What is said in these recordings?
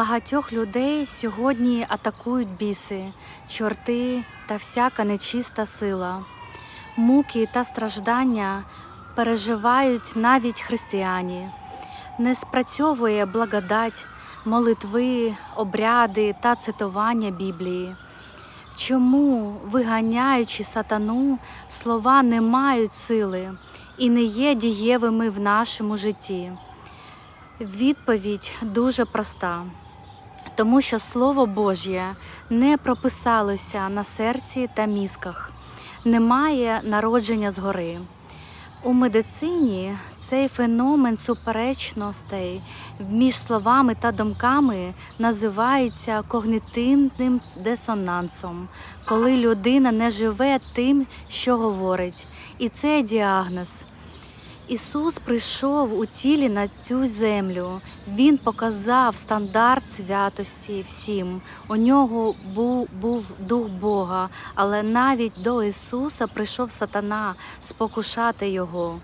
Багатьох людей сьогодні атакують біси, чорти та всяка нечиста сила. Муки та страждання переживають навіть християні. Не спрацьовує благодать, молитви, обряди та цитування Біблії. Чому, виганяючи сатану, слова не мають сили і не є дієвими в нашому житті? Відповідь дуже проста. Тому що Слово Божє не прописалося на серці та мізках, немає народження згори. У медицині цей феномен суперечностей між словами та думками називається когнитивним дисонансом, коли людина не живе тим, що говорить. І це діагноз. Ісус прийшов у тілі на цю землю. Він показав стандарт святості всім. У нього був, був дух Бога, але навіть до Ісуса прийшов сатана спокушати його.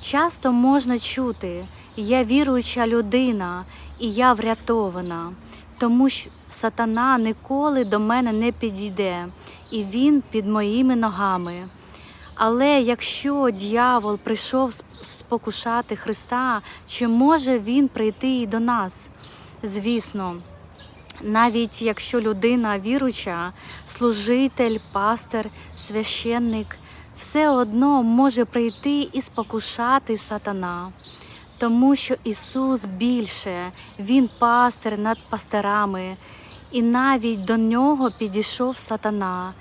Часто можна чути, я віруюча людина, і я врятована, тому що сатана ніколи до мене не підійде, і він під моїми ногами. Але якщо дьявол прийшов спокушати Христа, чи може він прийти і до нас? Звісно, навіть якщо людина віруюча, служитель, пастир, священник, все одно може прийти і спокушати сатана. Тому що Ісус більше, Він пастир над пастирами, і навіть до нього підійшов сатана.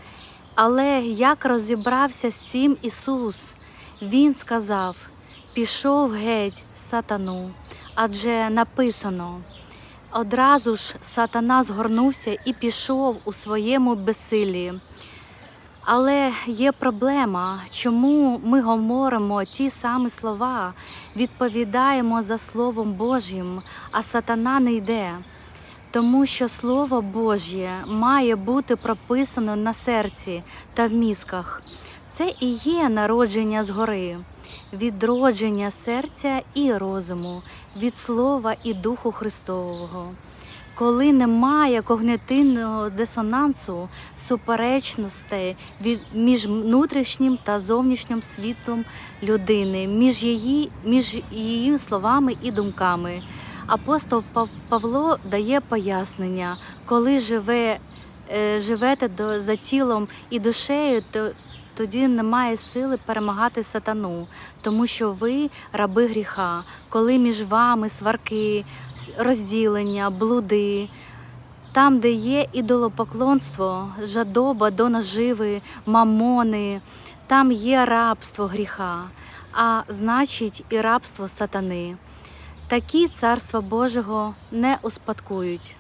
Але як розібрався з цим Ісус? Він сказав: пішов геть сатану, адже написано. Одразу ж сатана згорнувся і пішов у своєму безсилі. Але є проблема, чому ми говоримо ті самі слова, відповідаємо за Словом Божим, а сатана не йде. Тому що Слово Божє має бути прописано на серці та в мізках. Це і є народження згори, відродження серця і розуму, від Слова і Духу Христового. Коли немає когнитивного дисонансу, суперечностей між внутрішнім та зовнішнім світлом людини, між її, між її словами і думками. Апостол Пав- Павло дає пояснення, коли живе, е, живете до, за тілом і душею, то тоді немає сили перемагати сатану, тому що ви раби гріха, коли між вами сварки, розділення, блуди. Там, де є ідолопоклонство, жадоба до наживи, мамони, там є рабство гріха, а значить і рабство сатани. Такі царства Божого не успадкують.